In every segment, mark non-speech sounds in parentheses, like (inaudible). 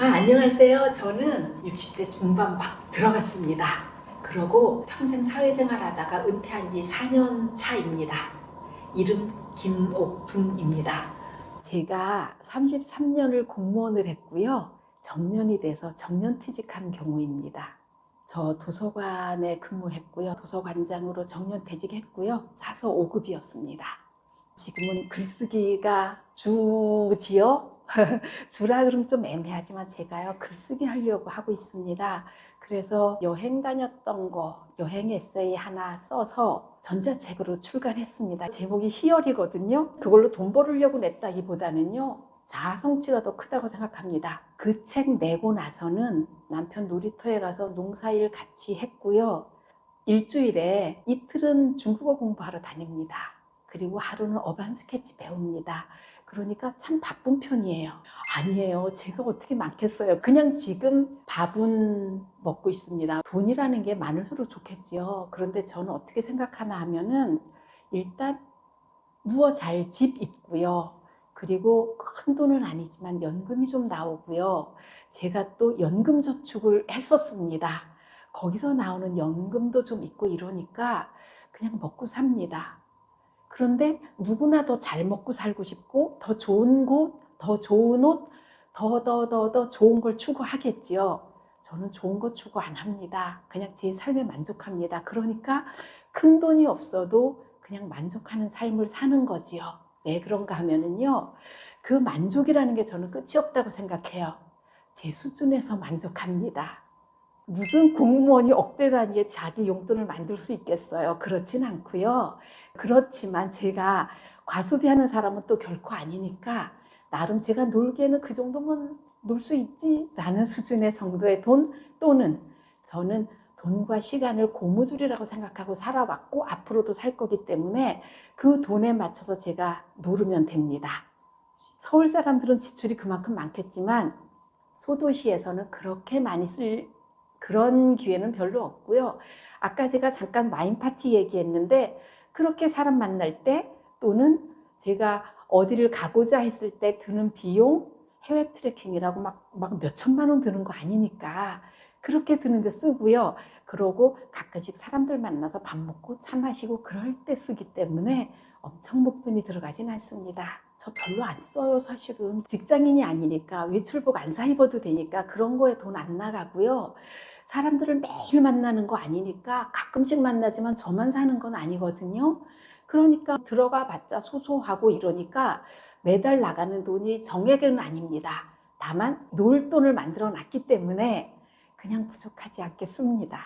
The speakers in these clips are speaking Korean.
아, 안녕하세요. 저는 60대 중반 막 들어갔습니다. 그러고 평생 사회생활 하다가 은퇴한 지 4년 차입니다. 이름 김옥분입니다. 제가 33년을 공무원을 했고요. 정년이 돼서 정년 퇴직한 경우입니다. 저 도서관에 근무했고요. 도서관장으로 정년 퇴직했고요. 사서 5급이었습니다. 지금은 글쓰기가 주지요. (laughs) 주라 그러면 좀 애매하지만 제가요 글쓰기 하려고 하고 있습니다. 그래서 여행 다녔던 거 여행 에세이 하나 써서 전자책으로 출간했습니다. 제목이 희열이거든요. 그걸로 돈 벌으려고 냈다기보다는요. 자아 성취가 더 크다고 생각합니다. 그 책 내고 나서는 남편 놀이터에 가서 농사일 같이 했고요. 일주일에 이틀은 중국어 공부하러 다닙니다. 그리고 하루는 어반 스케치 배웁니다. 그러니까 참 바쁜 편이에요. 아니에요. 제가 어떻게 많겠어요. 그냥 지금 밥은 먹고 있습니다. 돈이라는 게 많을수록 좋겠지요. 그런데 저는 어떻게 생각하나 하면은 일단 누워 잘 집 있고요. 그리고 큰 돈은 아니지만 연금이 좀 나오고요. 제가 또 연금 저축을 했었습니다. 거기서 나오는 연금도 좀 있고 이러니까 그냥 먹고 삽니다. 그런데 누구나 더 잘 먹고 살고 싶고 더 좋은 곳, 더 좋은 옷, 더 더 더 더 좋은 걸 추구하겠지요. 저는 좋은 거 추구 안 합니다. 그냥 제 삶에 만족합니다. 그러니까 큰 돈이 없어도 그냥 만족하는 삶을 사는 거지요. 왜 그런가 하면은요. 그 만족이라는 게 저는 끝이 없다고 생각해요. 제 수준에서 만족합니다. 무슨 공무원이 억대 단위의 자기 용돈을 만들 수 있겠어요? 그렇진 않고요. 그렇지만 제가 과소비하는 사람은 또 결코 아니니까 나름 제가 놀기에는 그 정도면 놀 수 있지라는 수준의 정도의 돈 또는 저는 돈과 시간을 고무줄이라고 생각하고 살아왔고 앞으로도 살 거기 때문에 그 돈에 맞춰서 제가 노르면 됩니다. 서울 사람들은 지출이 그만큼 많겠지만 소도시에서는 그렇게 많이 쓸 그런 기회는 별로 없고요. 아까 제가 잠깐 와인 파티 얘기했는데 그렇게 사람 만날 때 또는 제가 어디를 가고자 했을 때 드는 비용 해외 트레킹이라고 막, 막 몇천만 원 드는 거 아니니까 그렇게 드는데 쓰고요. 그러고 가끔씩 사람들 만나서 밥 먹고 차 마시고 그럴 때 쓰기 때문에 엄청 목돈이 들어가진 않습니다. 저 별로 안 써요, 사실은. 직장인이 아니니까 외출복 안 사 입어도 되니까 그런 거에 돈 안 나가고요. 사람들을 매일 만나는 거 아니니까 가끔씩 만나지만 저만 사는 건 아니거든요. 그러니까 들어가 봤자 소소하고 이러니까 매달 나가는 돈이 정액은 아닙니다. 다만 놀 돈을 만들어 놨기 때문에 그냥 부족하지 않겠습니다.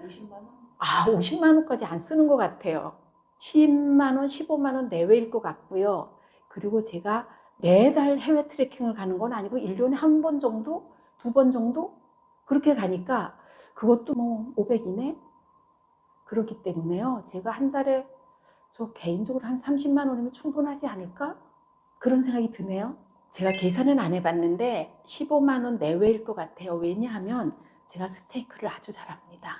50만 원? 아, 50만 원까지 안 쓰는 것 같아요. 10만 원, 15만 원 내외일 것 같고요. 그리고 제가 매달 해외 트레킹을 가는 건 아니고 1년에 한 번 정도, 두 번 정도 그렇게 가니까 그것도 뭐 500 이내 그렇기 때문에요. 제가 한 달에 저 개인적으로 한 30만 원이면 충분하지 않을까? 그런 생각이 드네요. 제가 계산은 안 해봤는데 15만 원 내외일 것 같아요. 왜냐하면 제가 스테이크를 아주 잘합니다.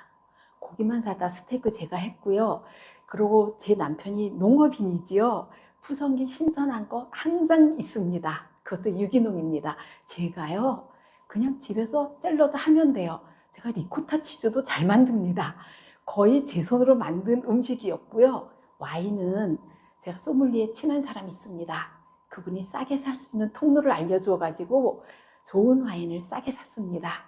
고기만 사다 스테이크 제가 했고요. 그리고 제 남편이 농업인이지요. 푸성기 신선한 거 항상 있습니다. 그것도 유기농입니다. 제가요, 그냥 집에서 샐러드 하면 돼요. 제가 리코타 치즈도 잘 만듭니다. 거의 제 손으로 만든 음식이었고요. 와인은 제가 소믈리에 친한 사람이 있습니다. 그분이 싸게 살 수 있는 통로를 알려주어 가지고 좋은 와인을 싸게 샀습니다.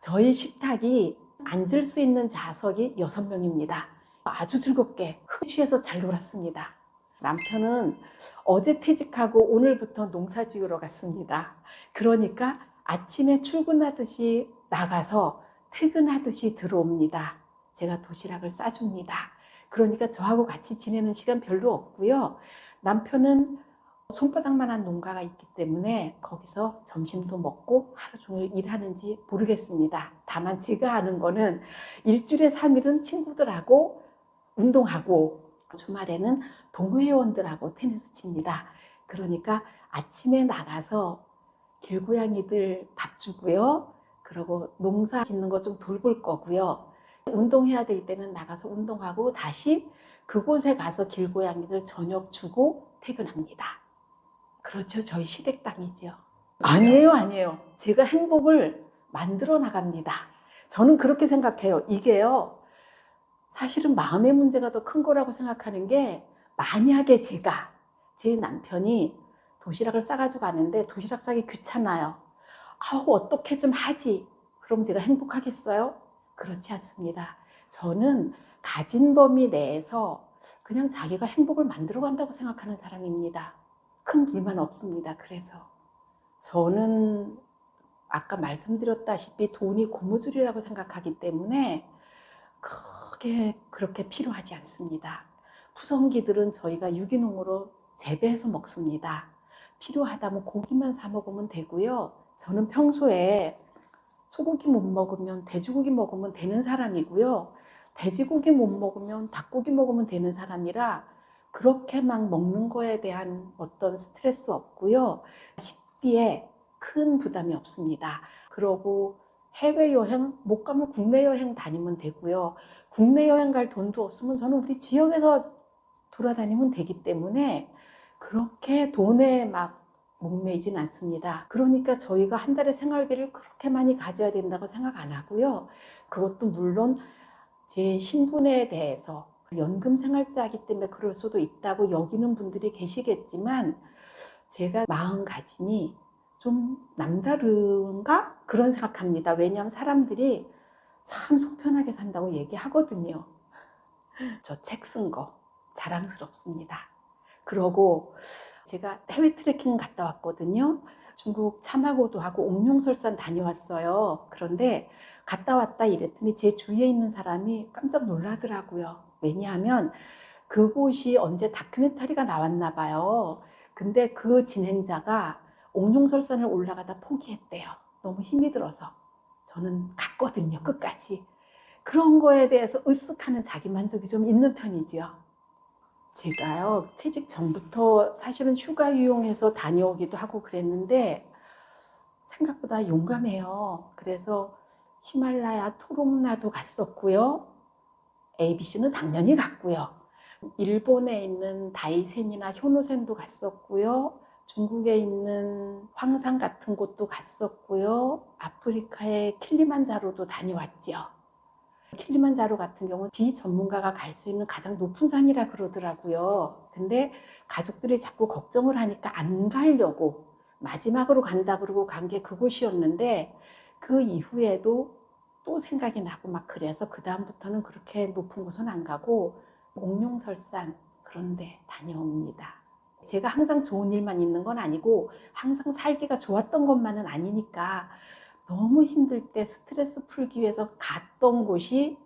저희 식탁이 앉을 수 있는 좌석이 여섯 명입니다. 아주 즐겁게 흡취해서 잘 놀았습니다. 남편은 어제 퇴직하고 오늘부터 농사 지으러 갔습니다. 그러니까 아침에 출근하듯이 나가서 퇴근하듯이 들어옵니다. 제가 도시락을 싸줍니다. 그러니까 저하고 같이 지내는 시간 별로 없고요. 남편은 손바닥만한 농가가 있기 때문에 거기서 점심도 먹고 하루 종일 일하는지 모르겠습니다. 다만 제가 아는 거는 일주일에 3일은 친구들하고 운동하고 주말에는 동호회원들하고 테니스 칩니다. 그러니까 아침에 나가서 길고양이들 밥 주고요. 그리고 농사 짓는 거 좀 돌볼 거고요. 운동해야 될 때는 나가서 운동하고 다시 그곳에 가서 길고양이들 저녁 주고 퇴근합니다. 그렇죠. 저희 시댁 땅이죠. 아니에요, 아니에요. 제가 행복을 만들어 나갑니다. 저는 그렇게 생각해요. 이게요. 사실은 마음의 문제가 더 큰 거라고 생각하는 게 만약에 제가 제 남편이 도시락을 싸가지고 가는데 도시락 싸기 귀찮아요. 아우 어떻게 좀 하지. 그럼 제가 행복하겠어요? 그렇지 않습니다. 저는 가진 범위 내에서 그냥 자기가 행복을 만들어 간다고 생각하는 사람입니다. 큰 불만 없습니다. 그래서 저는 아까 말씀드렸다시피 돈이 고무줄이라고 생각하기 때문에 크게 그렇게 필요하지 않습니다. 푸성기들은 저희가 유기농으로 재배해서 먹습니다. 필요하다면 고기만 사 먹으면 되고요. 저는 평소에 소고기 못 먹으면 돼지고기 먹으면 되는 사람이고요. 돼지고기 못 먹으면 닭고기 먹으면 되는 사람이라 그렇게 막 먹는 거에 대한 어떤 스트레스 없고요. 식비에 큰 부담이 없습니다. 그러고 해외 여행 못 가면 국내 여행 다니면 되고요. 국내 여행 갈 돈도 없으면 저는 우리 지역에서 돌아다니면 되기 때문에 그렇게 돈에 막 목매이진 않습니다. 그러니까 저희가 한 달에 생활비를 그렇게 많이 가져야 된다고 생각 안 하고요. 그것도 물론 제 신분에 대해서 연금 생활자이기 때문에 그럴 수도 있다고 여기는 분들이 계시겠지만 제가 마음가짐이 좀 남다른가? 그런 생각합니다. 왜냐하면 사람들이 참 속편하게 산다고 얘기하거든요. 저 책 쓴 거 자랑스럽습니다. 그러고 제가 해외 트레킹 갔다 왔거든요. 중국 참하고도 하고 옥룡설산 다녀왔어요. 그런데 갔다 왔다 이랬더니 제 주위에 있는 사람이 깜짝 놀라더라고요. 왜냐하면 그곳이 언제 다큐멘터리가 나왔나 봐요. 근데 그 진행자가 옥룡설산을 올라가다 포기했대요. 너무 힘이 들어서. 저는 갔거든요. 끝까지. 그런 거에 대해서 으쓱하는 자기만족이 좀 있는 편이지요. 제가요, 퇴직 전부터 사실은 휴가 이용해서 다녀오기도 하고 그랬는데 생각보다 용감해요. 그래서 히말라야 토롱나도 갔었고요. ABC는 당연히 갔고요. 일본에 있는 다이센이나 효노센도 갔었고요. 중국에 있는 황산 같은 곳도 갔었고요. 아프리카의 킬리만자로도 다녀왔죠. 킬리만자로 같은 경우는 비전문가가 갈 수 있는 가장 높은 산이라 그러더라고요. 근데 가족들이 자꾸 걱정을 하니까 안 가려고 마지막으로 간다 그러고 간 게 그곳이었는데 그 이후에도 또 생각이 나고 막 그래서 그 다음부터는 그렇게 높은 곳은 안 가고 옥룡설산 그런데 다녀옵니다. 제가 항상 좋은 일만 있는 건 아니고 항상 살기가 좋았던 것만은 아니니까 너무 힘들 때 스트레스 풀기 위해서 갔던 곳이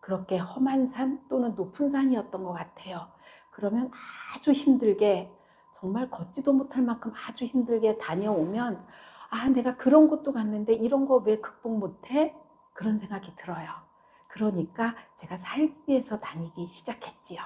그렇게 험한 산 또는 높은 산이었던 것 같아요. 그러면 아주 힘들게 정말 걷지도 못할 만큼 아주 힘들게 다녀오면 아, 내가 그런 곳도 갔는데 이런 거 왜 극복 못해? 그런 생각이 들어요. 그러니까 제가 살기 위해서 다니기 시작했지요.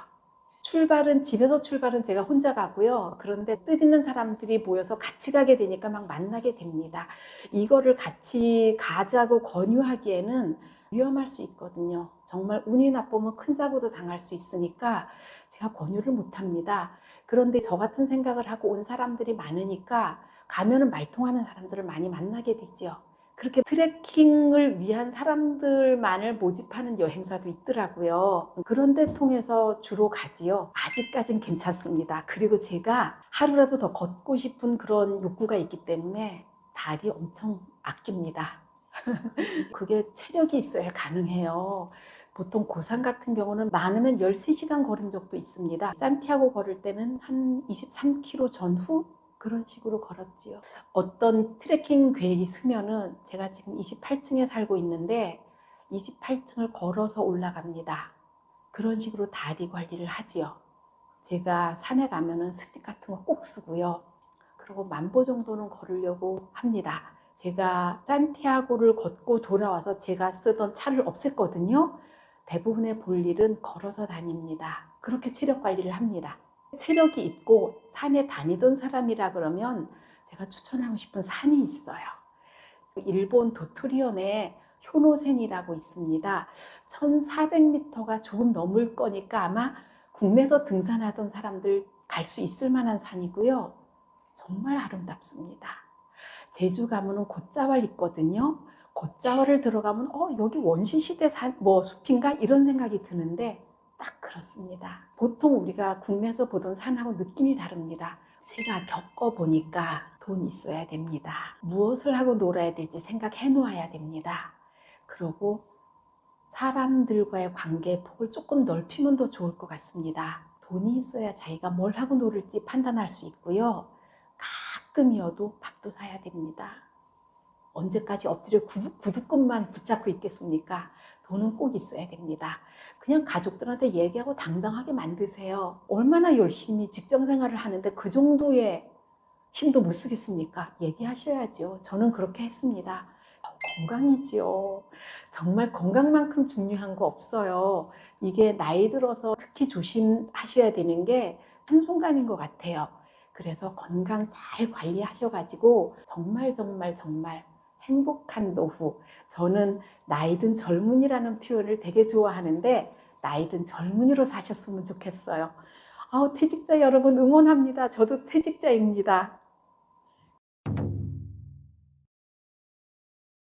출발은 집에서 출발은 제가 혼자 가고요. 그런데 뜻 있는 사람들이 모여서 같이 가게 되니까 막 만나게 됩니다. 이거를 같이 가자고 권유하기에는 위험할 수 있거든요. 정말 운이 나쁘면 큰 사고도 당할 수 있으니까 제가 권유를 못 합니다. 그런데 저 같은 생각을 하고 온 사람들이 많으니까 가면은 말통하는 사람들을 많이 만나게 되죠. 그렇게 트레킹을 위한 사람들만을 모집하는 여행사도 있더라고요. 그런데 통해서 주로 가지요. 아직까진 괜찮습니다. 그리고 제가 하루라도 더 걷고 싶은 그런 욕구가 있기 때문에 다리 엄청 아낍니다. (laughs) 그게 체력이 있어야 가능해요. 보통 고산 같은 경우는 많으면 13시간 걸은 적도 있습니다. 산티아고 걸을 때는 한 23km 전후 그런 식으로 걸었지요. 어떤 트레킹 계획이 쓰면은 제가 지금 28층에 살고 있는데 28층을 걸어서 올라갑니다. 그런 식으로 다리 관리를 하지요. 제가 산에 가면은 스틱 같은 거 꼭 쓰고요. 그리고 만보 정도는 걸으려고 합니다. 제가 산티아고를 걷고 돌아와서 제가 쓰던 차를 없앴거든요. 대부분의 볼 일은 걸어서 다닙니다. 그렇게 체력 관리를 합니다. 체력이 있고 산에 다니던 사람이라 그러면 제가 추천하고 싶은 산이 있어요. 일본 도토리현에 효노센이라고 있습니다. 1400m가 조금 넘을 거니까 아마 국내에서 등산하던 사람들 갈 수 있을 만한 산이고요. 정말 아름답습니다. 제주 가면은 곶자왈 있거든요. 곶자왈을 들어가면 어 여기 원시 시대 산 뭐 숲인가 이런 생각이 드는데 딱 그렇습니다. 보통 우리가 국내에서 보던 산하고 느낌이 다릅니다. 제가 겪어보니까 돈 있어야 됩니다. 무엇을 하고 놀아야 될지 생각해 놓아야 됩니다. 그리고 사람들과의 관계의 폭을 조금 넓히면 더 좋을 것 같습니다. 돈이 있어야 자기가 뭘 하고 놀을지 판단할 수 있고요. 가끔이어도 밥도 사야 됩니다. 언제까지 엎드려 구- 구두끈만 붙잡고 있겠습니까? 돈은 꼭 있어야 됩니다. 그냥 가족들한테 얘기하고 당당하게 만드세요. 얼마나 열심히 직장 생활을 하는데 그 정도의 힘도 못 쓰겠습니까? 얘기하셔야죠. 저는 그렇게 했습니다. 어, 건강이지요. 정말 건강만큼 중요한 거 없어요. 이게 나이 들어서 특히 조심하셔야 되는 게 한순간인 것 같아요. 그래서 건강 잘 관리하셔가지고 정말 정말 정말 행복한 노후. 저는 나이든 젊은이라는 표현을 되게 좋아하는데 나이든 젊은이로 사셨으면 좋겠어요. 아우, 퇴직자 여러분 응원합니다. 저도 퇴직자입니다.